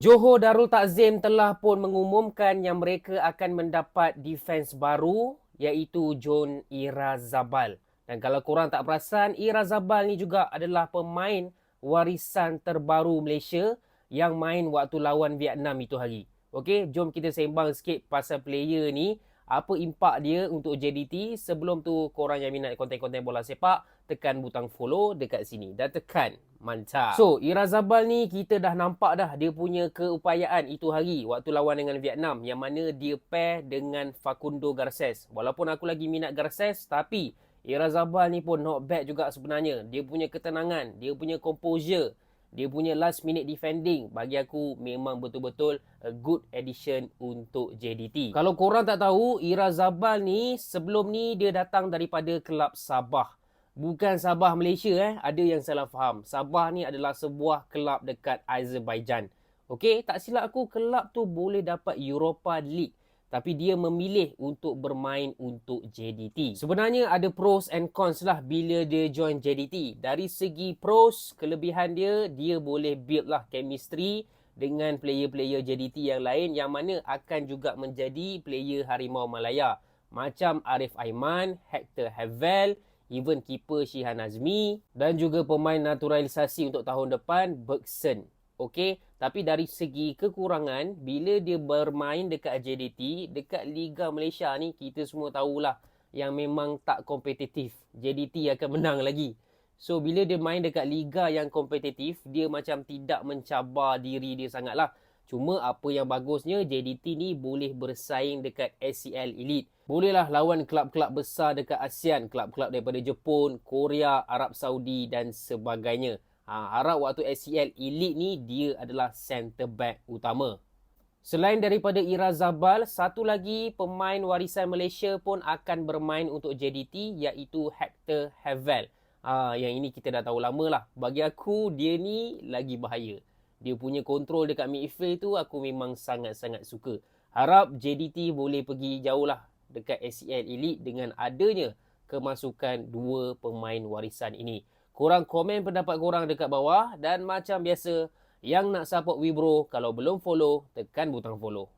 Johor Darul Takzim telah pun mengumumkan yang mereka akan mendapat defense baru iaitu John Irazabal. Dan kalau korang tak perasan, Irazabal ni juga adalah pemain warisan terbaru Malaysia yang main waktu lawan Vietnam itu hari. Okey, jom kita sembang sikit pasal player ni apa impak dia untuk JDT. Sebelum tu korang yang minat konten-konten bola sepak, tekan butang follow dekat sini. Dan tekan. Mantap. So, Irazabal ni kita dah nampak dah dia punya keupayaan itu hari waktu lawan dengan Vietnam. Yang mana dia pair dengan Facundo Garces. Walaupun aku lagi minat Garces, tapi Irazabal ni pun not bad juga sebenarnya. Dia punya ketenangan, dia punya composure dia punya last minute defending bagi aku memang betul-betul a good addition untuk JDT. Kalau korang tak tahu, Ira Zabal ni sebelum ni dia datang daripada kelab Sabah. Bukan Sabah Malaysia eh, ada yang salah faham. Sabah ni adalah sebuah kelab dekat Azerbaijan. Okey, tak silap aku kelab tu boleh dapat Europa League tapi dia memilih untuk bermain untuk JDT. Sebenarnya ada pros and cons lah bila dia join JDT. Dari segi pros, kelebihan dia, dia boleh build lah chemistry dengan player-player JDT yang lain yang mana akan juga menjadi player Harimau Malaya. Macam Arif Aiman, Hector Havel, even keeper Shihan Azmi dan juga pemain naturalisasi untuk tahun depan, Bergson. Okey, tapi dari segi kekurangan, bila dia bermain dekat JDT, dekat Liga Malaysia ni, kita semua tahulah yang memang tak kompetitif. JDT akan menang lagi. So, bila dia main dekat Liga yang kompetitif, dia macam tidak mencabar diri dia sangatlah. Cuma apa yang bagusnya, JDT ni boleh bersaing dekat SCL Elite. Bolehlah lawan kelab-kelab besar dekat ASEAN. Kelab-kelab daripada Jepun, Korea, Arab Saudi dan sebagainya. Ha, harap waktu SCL Elite ni dia adalah center back utama. Selain daripada Ira Zabal, satu lagi pemain warisan Malaysia pun akan bermain untuk JDT iaitu Hector Havel. Ha, yang ini kita dah tahu lama lah. Bagi aku, dia ni lagi bahaya. Dia punya kontrol dekat midfield tu aku memang sangat-sangat suka. Harap JDT boleh pergi jauh lah dekat SCL Elite dengan adanya kemasukan dua pemain warisan ini. Korang komen pendapat korang dekat bawah dan macam biasa yang nak support Wibro kalau belum follow tekan butang follow.